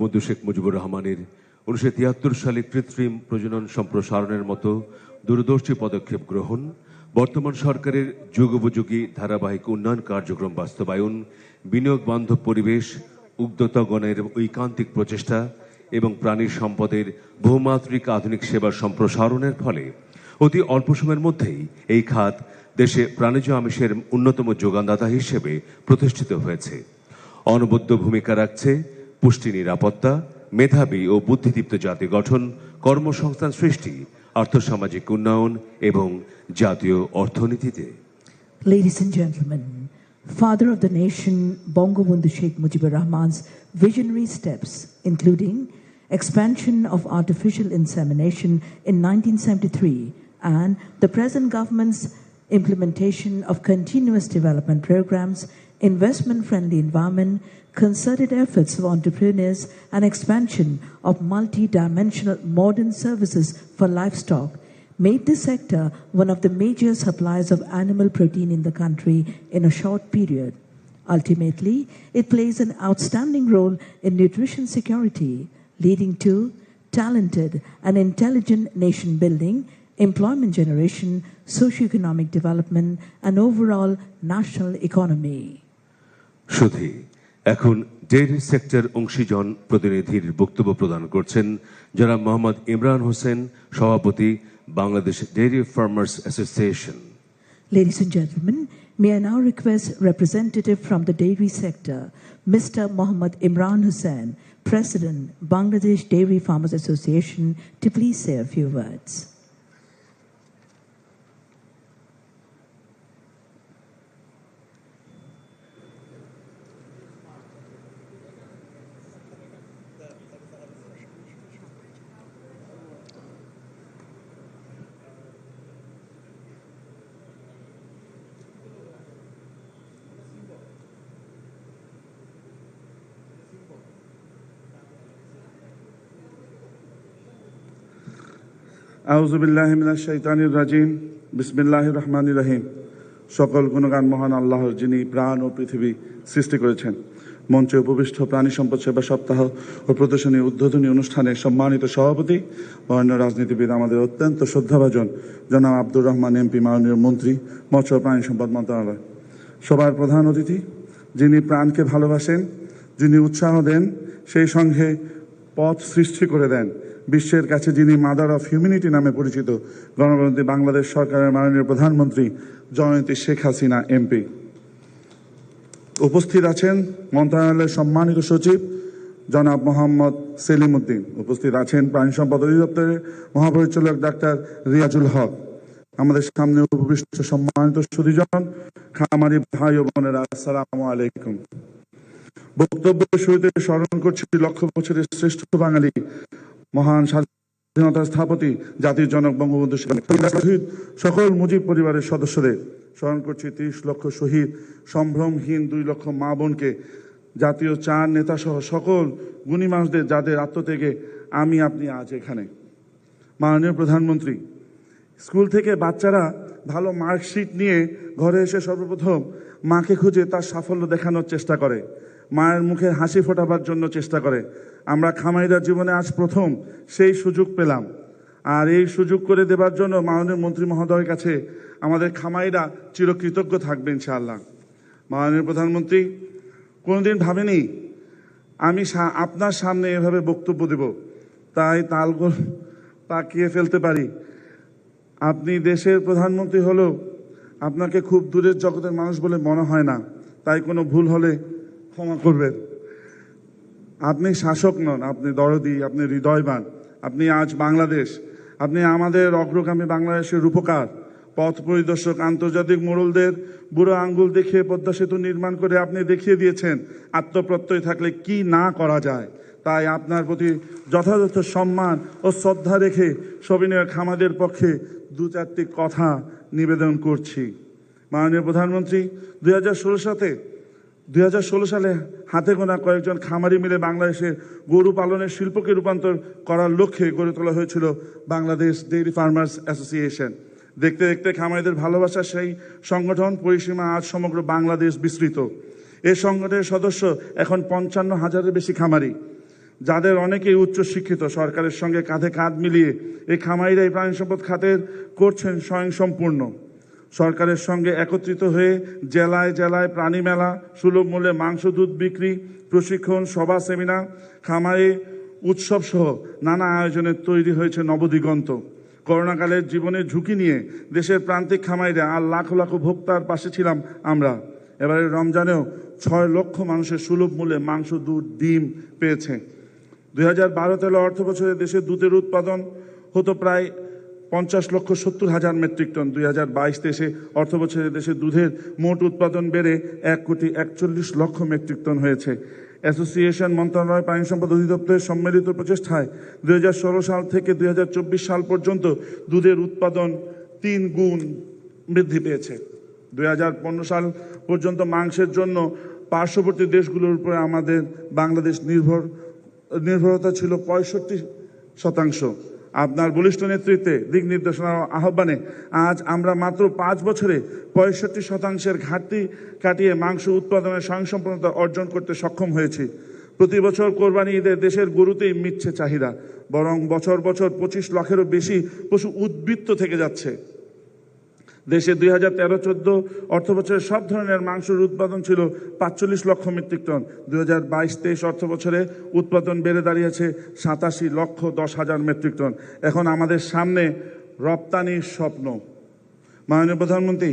বন্ধু শেখ মুজিবুর রহমানের উনিশশো তিয়াত্তর সালে কৃত্রিম প্রজনন সম্প্রসারণের মতো দূরদর্শী পদক্ষেপ গ্রহণ, বর্তমান সরকারের যুগোপযোগী ধারাবাহিক উন্নয়ন কার্যক্রম বাস্তবায়ন, বিনিয়োগ বান্ধব পরিবেশ উদ্যোতগণের ঐকান্তিক প্রচেষ্টা এবং প্রাণী সম্পদের বহুমাত্রিক আধুনিক সেবার সম্প্রসারণের ফলে অতি অল্প সময়ের মধ্যেই এই খাত দেশে প্রাণীজ আমিষের অন্যতম যোগানদাতা হিসেবে প্রতিষ্ঠিত হয়েছে। অনবদ্য ভূমিকা রাখছে পুষ্টি নিরাপত্তা মেধাবী ও বুদ্ধিদীপ্ত জাতি গঠন কর্মসংস্থান সৃষ্টি আর্থসামাজিক উন্নয়ন এবং জাতীয় অর্থনীতিতে Ladies and gentlemen, father of the nation Bangabandhu Sheikh Mujibur Rahman's visionary steps, including expansion of artificial insemination in 1973 and the present government's implementation of continuous development programs, investment-friendly environment, concerted efforts of entrepreneurs and expansion of multi-dimensional modern services for livestock made this sector one of the major suppliers of animal protein in the country in a short period. Ultimately, it plays an outstanding role in nutrition security, leading to talented and intelligent nation building, employment generation, socioeconomic development, and overall national economy. শুধু এখন dairy sector অংশীজন প্রতিনিধির বক্তব্য প্রদান করছেন যারা মোহাম্মদ ইমরান হোসেন সভাপতি Bangladesh dairy farmers association Ladies and gentlemen, may I now request representative from the dairy sector, Mr. Mohammad Imran Hussain, President, Bangladesh Dairy Farmers Association, to please say a few words. আউজুবিল্লাহ শাইতানির রাজিম। বিসমিল্লাহ রহমান রহিম। সকল গুণগান মহান আল্লাহর যিনি প্রাণ ও পৃথিবী সৃষ্টি করেছেন। মঞ্চে উপবিষ্ট প্রাণী সম্পদ সেবা সপ্তাহ ও প্রদর্শনী উদ্বোধনী অনুষ্ঠানে সম্মানিত সভাপতি অন্য রাজনীতিবিদ আমাদের অত্যন্ত শ্রদ্ধাভাজন জনাব আব্দুর রহমান এমপি, মাননীয় মন্ত্রী, মৎস্য প্রাণী সম্পদ মন্ত্রণালয়। সবার প্রধান অতিথি, যিনি প্রাণকে ভালোবাসেন, যিনি উৎসাহ দেন, সেই সঙ্গে পথ সৃষ্টি করে দেন। বিশ্বের কাছে যিনি মাদার অফ হিউম্যানিটি নামে পরিচিত গণতন্ত্রী বাংলাদেশ সরকারের মাননীয় প্রধানমন্ত্রী জয়ন্তী শেখ হাসিনা এমপি উপস্থিত আছেন মন্ত্রণালয়ের সম্মানিত সচিব জনাব মোহাম্মদ সেলিম উদ্দিন উপস্থিত আছেন প্রাণী সম্পদ অধিদপ্তরের মহাপরিচালক ডাক্তার রিয়াজুল হক। আমাদের সামনে উপবিষ্ট সম্মানিত সুদীজন খামারি ভাই ও বোনেরা, আসসালামু আলাইকুম। বক্তব্য শুরুতে স্মরণ করছি লক্ষ বছরের শ্রেষ্ঠ বাঙালি মহান স্বাধীনতার স্থাপতি, জাতির জনক, বঙ্গবন্ধু শহীদ সকল মুজিব পরিবারের সদস্যদের স্মরণ করছি, তিরিশ লক্ষ শহীদ, সম্ভ্রমহীন দুই লক্ষ মা বোনকে, জাতীয় চার নেতা সহ সকল গুণী মানুষদের যাদের আত্মত্যাগে আমি, আপনি আজ এখানে। মাননীয় প্রধানমন্ত্রী, স্কুল থেকে বাচ্চারা ভালো মার্কশিট নিয়ে ঘরে এসে সর্বপ্রথম মাকে খুঁজে তার সাফল্য দেখানোর চেষ্টা করে। মায়ের মুখে হাসি ফোটাবার জন্য চেষ্টা করে। আমরা খামাইরা জীবনে আজ প্রথম সেই সুযোগ পেলাম। আর এই সুযোগ করে দেবার জন্য মাননীয় মন্ত্রী মহোদয়ের কাছে আমাদের খামাইরা চিরকৃতজ্ঞ থাকবে ইনশাআল্লাহ। মাননীয় প্রধানমন্ত্রী, কোনোদিন ভাবেনি আমি আপনার সামনে এভাবে বক্তব্য দেব? তাই তালগোল পাকিয়ে ফেলতে পারি। আপনি দেশের প্রধানমন্ত্রী হলেও আপনাকে খুব দূরের জগতের মানুষ বলে মনে হয় না। তাই কোনো ভুল হলে ক্ষমা করবেন। আপনি শাসক নন, আপনি দরদি, আপনি হৃদয়বান, আপনি আজ বাংলাদেশ, আপনি আমাদের অগ্রগামী বাংলাদেশের রূপকার, পথ পরিদর্শক, আন্তর্জাতিক মোড়লদের বুড়ো আঙ্গুল দেখিয়ে পদ্মা সেতু নির্মাণ করে আপনি দেখিয়ে দিয়েছেন, আত্মপ্রত্যয় থাকলে কি না করা যায়? তাই আপনার প্রতি যথাযথ সম্মান ও শ্রদ্ধা রেখে সবিনয় খামাদের পক্ষে দু চারটি কথা নিবেদন করছি। মাননীয় প্রধানমন্ত্রী, দুই হাজার ষোলো সালে দুই হাজার ষোলো সালে হাতে গোনা কয়েকজন খামারি মিলে বাংলাদেশে গরু পালনের শিল্পকে রূপান্তর করার লক্ষ্যে গড়ে তোলা হয়েছিল বাংলাদেশ ডেইরি ফার্মার্স অ্যাসোসিয়েশন দেখতে দেখতে খামারিদের ভালোবাসার সেই সংগঠন পরিসীমা আজ সমগ্র বাংলাদেশ বিস্তৃত। এই সংগঠনের সদস্য এখন পঞ্চান্ন হাজারের বেশি খামারি। যাদের অনেকেই উচ্চশিক্ষিত, সরকারের সঙ্গে কাঁধে কাঁধ মিলিয়ে এই খামারিরা এই প্রাণী সম্পদ খাতের করছেন স্বয়ংসম্পূর্ণ। সরকারের সঙ্গে একত্রিত হয়ে জেলায় জেলায় প্রাণী মেলা, সুলভ মূল্যে মাংস, দুধ বিক্রি, প্রশিক্ষণ, সভা, সেমিনার, খামারে উৎসব সহ নানা আয়োজনের তৈরি হয়েছে নবদিগন্ত। করোনাকালের জীবনের ঝুঁকি নিয়ে দেশের প্রান্তিক খামাইরা আর লাখ লাখ ভোক্তার পাশে ছিলাম আমরা। এবারে রমজানেও ছয় লক্ষ মানুষের সুলভ মূল্যে মাংস, দুধ, ডিম পেয়েছে। দুই হাজার বারো তেরো অর্থ বছরে দেশে দুধের উৎপাদন হতো প্রায় পঞ্চাশ লক্ষ সত্তর হাজার মেট্রিক টন। দুই হাজার বাইশ তেইশে অর্থ বছরে দেশে দুধের মোট উৎপাদন বেড়ে এক কোটি একচল্লিশ লক্ষ মেট্রিক টন হয়েছে। অ্যাসোসিয়েশন মন্ত্রণালয় প্রাণী সম্পদ অধিদপ্তরের সম্মিলিত প্রচেষ্টায় দুই হাজার ষোলো সাল থেকে দুই হাজার চব্বিশ সাল পর্যন্ত দুধের উৎপাদন তিন গুণ বৃদ্ধি পেয়েছে। দুই হাজার পনেরো সাল পর্যন্ত মাংসের জন্য পার্শ্ববর্তী দেশগুলোর উপরে আমাদের বাংলাদেশ নির্ভর, নির্ভরতা ছিল পঁয়ষট্টি শতাংশ। আপনার বলিষ্ঠ নেতৃত্বে দিক নির্দেশনা আহ্বানে আজ আমরা মাত্র পাঁচ বছরে পঁয়ষট্টি শতাংশের ঘাটতি কাটিয়ে মাংস উৎপাদনের স্বয়ংসম্পন্নতা অর্জন করতে সক্ষম হয়েছি। প্রতি বছর কোরবানি ঈদের দেশের গরুতেই মিটছে চাহিদা, বরং বছর বছর পঁচিশ লক্ষেরও বেশি পশু উদ্বৃত্ত থেকে যাচ্ছে। দেশে দুই হাজার তেরো চোদ্দ অর্থ বছরে সব ধরনের মাংসের উৎপাদন ছিল পাঁচচল্লিশ লক্ষ মেট্রিক টন। দুই হাজার বাইশ তেইশ অর্থ বছরে উৎপাদন বেড়ে দাঁড়িয়েছে সাতাশি লক্ষ দশ হাজার মেট্রিক টন। এখন আমাদের সামনে রপ্তানির স্বপ্ন। মাননীয় প্রধানমন্ত্রী,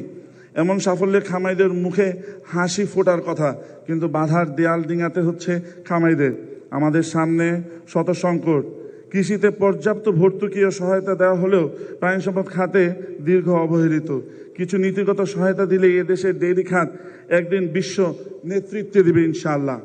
এমন সাফল্যের খামাইদের মুখে হাসি ফোটার কথা, কিন্তু বাধার দেয়াল ডিঙাতে হচ্ছে খামাইদের। আমাদের সামনে শত সংকট কৃষিতে পর্যাপ্ত ভর্তুকি ও সহায়তা দেওয়া হলেও প্রাণী সম্পদ খাতে দীর্ঘ অবহেলিত। কিছু নীতিগত সহায়তা দিলে এদেশের ডেইরি খাত একদিন বিশ্ব নেতৃত্বে দিবে ইনশাআল্লাহ।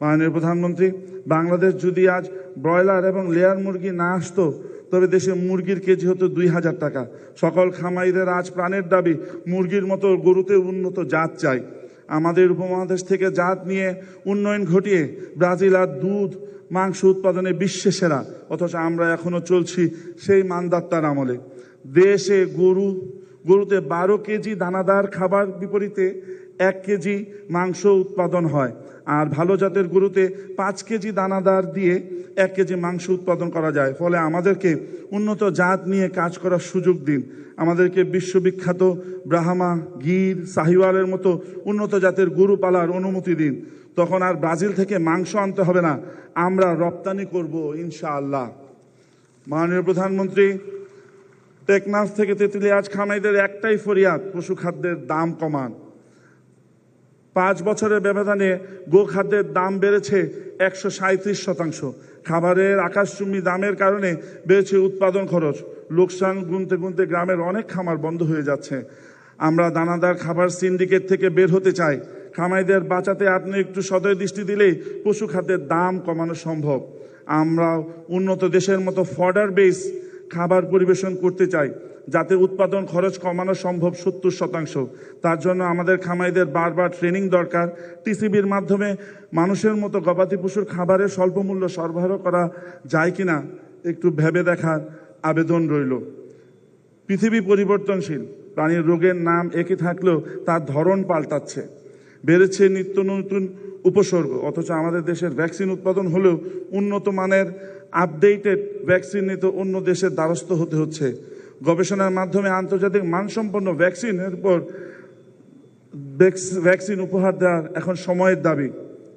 মাননীয় প্রধানমন্ত্রী, বাংলাদেশ যদি আজ ব্রয়লার এবং লেয়ার মুরগি না আসতো, তবে দেশে মুরগির কেজি হতো দুই হাজার টাকা। সকল খামাইদের আজ প্রাণের দাবি, মুরগির মতো গরুতে উন্নত জাত চাই। আমাদের উপমহাদেশ থেকে জাত নিয়ে উন্নয়ন ঘটিয়ে ব্রাজিল আর দুধ মাংস উৎপাদনে বিশ্বে সেরা, অথচ আমরা এখনও চলছি সেই মানদাত্তার আমলে। দেশে গরু, গরুতে বারো কেজি দানাদার খাবার বিপরীতে এক কেজি মাংস উৎপাদন হয়। আর ভালো জাতের গরুতে পাঁচ কেজি দানাদার দিয়ে এক কেজি মাংস উৎপাদন করা যায়। ফলে আমাদেরকে উন্নত জাত নিয়ে কাজ করার সুযোগ দিন। আমাদেরকে বিশ্ববিখ্যাত ব্রাহ্মা, গির, সাহিওয়ালের মতো উন্নত জাতের গরু পালার অনুমতি দিন। তখন আর ব্রাজিল থেকে মাংস আনতে হবে না। আমরা রপ্তানি করব, ইনশাআল্লাহ। মাননীয় প্রধানমন্ত্রী, টেকনাফ থেকে তেঁতুলিয়া, আজ খামাইদের একটাই ফরিয়াদ, পশু খাদ্যের দাম কমান। পাঁচ বছরের ব্যবধানে গো খাদ্যের দাম বেড়েছে একশো সাঁত্রিশ শতাংশ। খাবারের আকাশচুম্বী দামের কারণে বেড়েছে উৎপাদন খরচ। লোকসান গুনতে গুনতে গ্রামের অনেক খামার বন্ধ হয়ে যাচ্ছে। আমরা দানাদার খাবার সিন্ডিকেট থেকে বের হতে চাই। খামাইদের বাঁচাতে আপনি একটু সদয় দৃষ্টি দিলেই পশু খাদ্যের দাম কমানো সম্ভব। আমরা উন্নত দেশের মতো ফর্ডার বেস খাবার পরিবেশন করতে চাই। যাতে উৎপাদন খরচ কমানো সম্ভব সত্তর শতাংশ। তার জন্য আমাদের খামাইদের বারবার ট্রেনিং দরকার। টিসিবির মাধ্যমে মানুষের মতো গবাদি পশুর খাবারের স্বল্প মূল্য সরবরাহ করা যায় কিনা একটু ভেবে দেখার আবেদন রইল। পৃথিবী পরিবর্তনশীল। প্রাণীর রোগের নাম একই থাকলেও তার ধরন পাল্টাচ্ছে। বেড়েছে নিত্য নতুন উপসর্গ। অথচ আমাদের দেশের ভ্যাকসিন উৎপাদন হলেও উন্নত মানের আপডেটেড ভ্যাকসিন নিতে অন্য দেশের দ্বারস্থ হতে হচ্ছে। গবেষণার মাধ্যমে আন্তর্জাতিক মানসম্পন্ন ভ্যাকসিনের উপর ভ্যাকসিন উপহার দেওয়ার এখন সময়ের দাবি।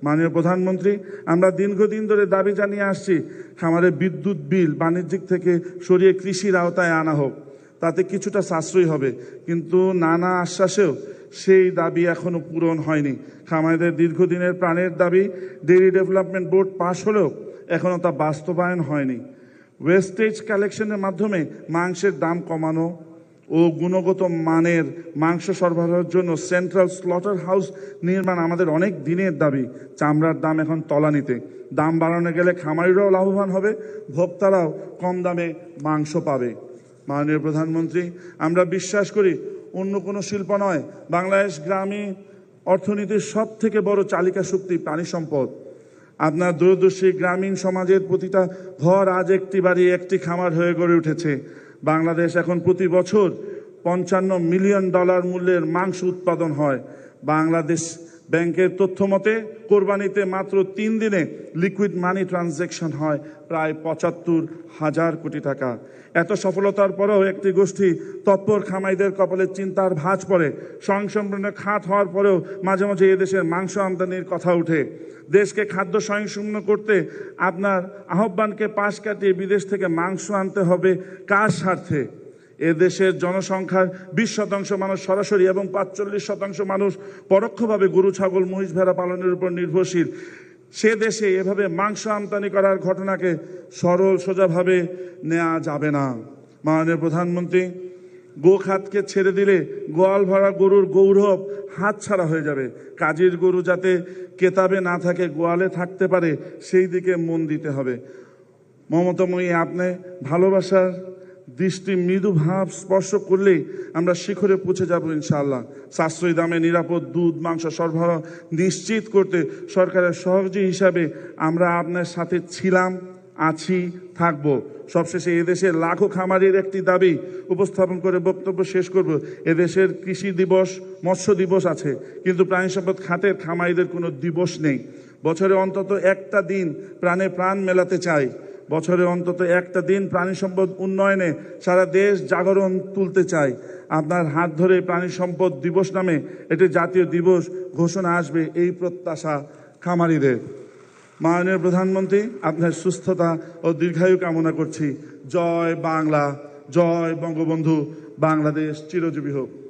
মাননীয় প্রধানমন্ত্রী, আমরা দীর্ঘদিন ধরে দাবি জানিয়ে আসছি খামারে বিদ্যুৎ বিল বাণিজ্যিক থেকে সরিয়ে কৃষির আওতায় আনা হোক। তাতে কিছুটা সাশ্রয়ী হবে, কিন্তু নানা আশ্বাসেও সেই দাবি এখনও পূরণ হয়নি। খামারিদের দীর্ঘদিনের প্রাণের দাবি ডেইরি ডেভেলপমেন্ট বোর্ড পাশ হলেও এখনও তা বাস্তবায়ন হয়নি। ওয়েস্টেজ কালেকশনের মাধ্যমে মাংসের দাম কমানো ও গুণগত মানের মাংস সরবরাহের জন্য সেন্ট্রাল স্লটার হাউস নির্মাণ আমাদের অনেক দিনের দাবি। চামড়ার দাম এখন তলানিতে। দাম বাড়ানো গেলে খামারিরাও লাভবান হবে, ভোক্তারাও কম দামে মাংস পাবে। মাননীয় প্রধানমন্ত্রী, আমরা বিশ্বাস করি অন্য কোনো শিল্প নয়, বাংলাদেশ গ্রামীণ অর্থনীতির সব থেকে বড় চালিকা শক্তি প্রাণী সম্পদ আপনার দূরদর্শী গ্রামীণ সমাজের প্রতিটা ঘর আজ একটি বাড়ি, একটি খামার হয়ে গড়ে উঠেছে। বাংলাদেশ এখন প্রতি বছর পঞ্চান্ন মিলিয়ন ডলার মূল্যের মাংস উৎপাদন হয়। বাংলাদেশ ব্যাংকের তথ্য মতে, কোরবানিতে মাত্র তিন দিনে লিকুইড মানি ট্রানজ্যাকশন হয় প্রায় পঁচাত্তর হাজার কোটি টাকা। এত সফলতার পরেও একটি গোষ্ঠী তৎপর খামাইদের কপালে চিন্তার ভাঁজ পড়ে। স্বয়ংসম্পূর্ণ খাত হওয়ার পরেও মাঝে মাঝে এদেশের মাংস আমদানির কথা ওঠে দেশকে খাদ্য স্বয়ংসম্পূর্ণ করতে আপনার আহ্বানকে পাশ কাটিয়ে বিদেশ থেকে মাংস আনতে হবে কার স্বার্থে? এ দেশের জনসংখ্যার বিশ শতাংশ মানুষ সরাসরি এবং পাঁচচল্লিশ শতাংশ মানুষ পরোক্ষভাবে গরু, ছাগল, মহিষ ভেড়া পালনের উপর নির্ভরশীল। সে দেশে এভাবে মাংস আমদানি করার ঘটনাকে সরল, সোজাভাবে নেওয়া যাবে না। মাননীয় প্রধানমন্ত্রী, গোখাতকে ছেড়ে দিলে গোয়াল ভরা গরুর গৌরব হাত ছাড়া হয়ে যাবে। কাজের গরু যাতে কেতাবে না থাকে, গোয়ালে থাকতে পারে সেই দিকে মন দিতে হবে। মমতাময়ী আপনি ভালোবাসার দৃষ্টি মৃদু ভাব স্পর্শ করলেই আমরা শিখরে পৌঁছে যাব ইনশাআল্লাহ। সাশ্রয়ী দামে নিরাপদ দুধ, মাংস সরবরাহ নিশ্চিত করতে সরকারের সহযোগী হিসাবে আমরা আপনার সাথে ছিলাম, আছি, থাকব। সবশেষে এদেশের লাখো খামারের একটি দাবি উপস্থাপন করে বক্তব্য শেষ করব। এদেশের কৃষি দিবস, মৎস্য দিবস আছে, কিন্তু প্রাণী সম্পদ খাতের খামারিদের কোনো দিবস নেই। বছরে অন্তত একটা দিন প্রাণে প্রাণ মেলাতে চাই। বছরে অন্তত একটা দিন প্রাণী সম্পদ উন্নয়নে সারা দেশ জাগরণ তুলতে চায়। আপনার হাত ধরে প্রাণী সম্পদ দিবস নামে এটি জাতীয় দিবস ঘোষণা আসবে এই প্রত্যাশা খামারিদের। মাননীয় প্রধানমন্ত্রী, আপনার সুস্থতা ও দীর্ঘায়ু কামনা করছি। জয় বাংলা, জয় বঙ্গবন্ধু। বাংলাদেশ চিরজীবী হোক।